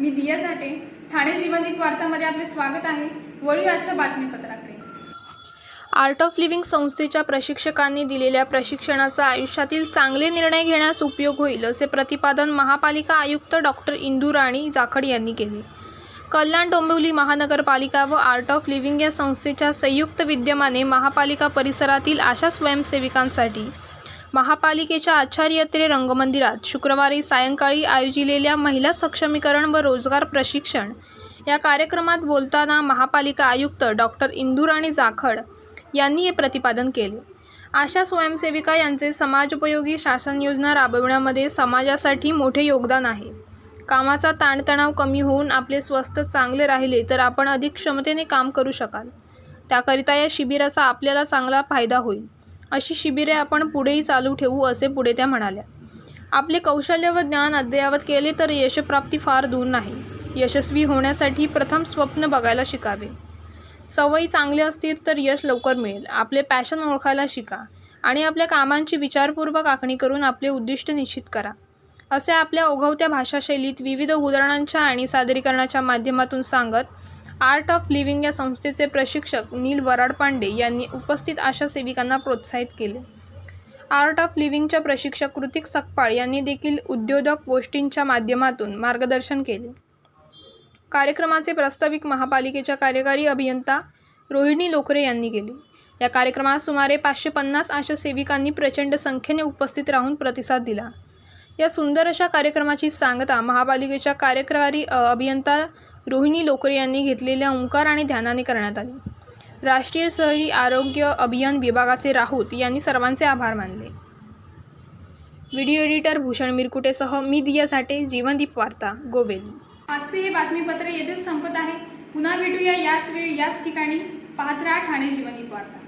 दिया झाटे ठाणे जीवनदीप वार्तामध्ये आपले स्वागत आहे. वळूया आजच्या बातमीपत्राकडे. आर्ट ऑफ लिव्हिंग संस्थेच्या प्रशिक्षकांनी दिलेल्या प्रशिक्षणाचा आयुष्यातील चांगले निर्णय घेण्यास उपयोग होईल असे प्रतिपादन महापालिका आयुक्त डॉक्टर इंदुराणी जाखड यांनी केले. कल्याण डोंबिवली महानगरपालिका व आर्ट ऑफ लिव्हिंग या संस्थेच्या संयुक्त विद्यमाने महापालिका परिसरातील आशा स्वयंसेविकांसाठी महापालिकेच्या आचार्यत्रे रंगमंदिरात शुक्रवारी सायंकाळी आयोजिलेल्या महिला सक्षमीकरण व रोजगार प्रशिक्षण. या कार्यक्रमात बोलताना महापालिका आयुक्त डॉक्टर इंदुराणी जाखड यांनी हे प्रतिपादन केले. आशा स्वयंसेविका यांचे समाजोपयोगी शासन योजना राबविण्यामध्ये समाजासाठी मोठे योगदान आहे. कामाचा ताणतणाव कमी होऊन आपले स्वस्थ चांगले राहिले तर आपण अधिक क्षमतेने काम करू शकाल. त्याकरिता या शिबिराचा आपल्याला चांगला फायदा होईल. अशी शिबिरे आपण पुढेही चालू ठेवू असे पुढे त्या म्हणाल्या. आपले कौशल्य व ज्ञान अद्ययावत केले तर यशप्राप्ती फार दूर नाही. यशस्वी होण्यासाठी प्रथम स्वप्न बघायला शिकावे. सवयी चांगल्या असतील तर यश लवकर मिळेल. आपले पॅशन ओळखायला शिका आणि आपल्या कामांची विचारपूर्वक आखणी करून आपले उद्दिष्ट निश्चित करा. असे आपल्या ओघवत्या भाषाशैलीत विविध उदाहरणांच्या आणि सादरीकरणाच्या माध्यमातून सांगत आर्ट ऑफ लिव्हिंग या संस्थेचे प्रशिक्षक नील वराड पांडे यांनी उपस्थित आशा सेविकांना प्रोत्साहित केले. आर्ट ऑफ लिव्हिंगच्या प्रशिक्षक कृतिक सकपाळ यांनी देखील उद्योजक गोष्टींच्या माध्यमातून मार्गदर्शन केले. कार्यक्रमाचे प्रास्ताविक महापालिकेच्या कार्यकारी अभियंता रोहिणी लोकरे यांनी केले. या कार्यक्रमात सुमारे पाचशे पन्नास आशा सेविकांनी प्रचंड संख्येने उपस्थित राहून प्रतिसाद दिला. या सुंदर अशा कार्यक्रमाची सांगता महापालिकेच्या कार्यकारी अभियंता रोहिणी लोकरे यांनी घेतलेल्या ओंकार आणि ध्यानाने करण्यात आली. राष्ट्रीय शहरी आरोग्य अभियान विभागाचे राऊत यांनी सर्वांचे आभार मानले. व्हिडिओ एडिटर भूषण मिरकुटेसह मी दिया झाटे जीवनदीप वार्ता गोवेली. आजचे हे बातमीपत्र येथेच संपत आहे. पुन्हा भेटूया याच वेळी याच ठिकाणी. पाहत राहा ठाणे जीवनदीप वार्ता.